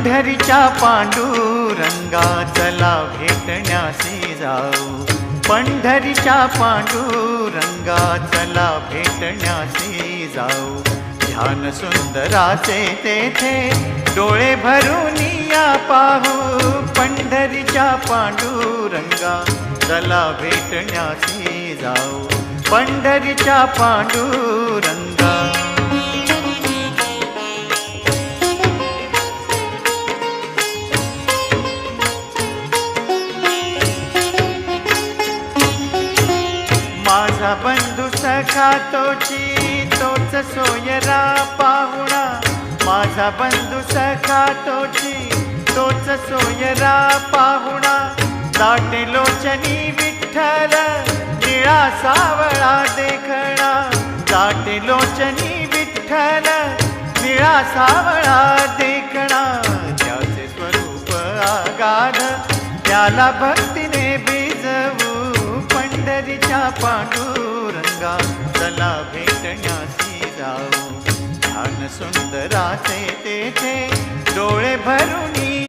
पंढरीच्या पांडुरंगा चला भेटण्यासी जाऊ. पंढरीच्या पांडुरंगा चला भेटण्यासी जाऊ. ध्यान सुंदराचे तेथे डोळे भरून या पाहू. पंढरीच्या पांडुरंगा चला भेटण्यासी जाऊ. पंढरीच्या पांडू माझा बंधू सखा तोची तोच सोयरा पाहुणा. माझा बंधू सखा तोची तोच सोयरा पाहुणा. दाटे लोचनी विठ्ठल निळा सावळा देखणा. दाटे लोचनी विठ्ठल निळा सावळा देखणा. त्याचे स्वरूप आगाध त्याला भक्तीने बी पांडुरंगा चला भेटण्यासी जाऊ. ध्यान सुंदराचे तेथे डोळे भरून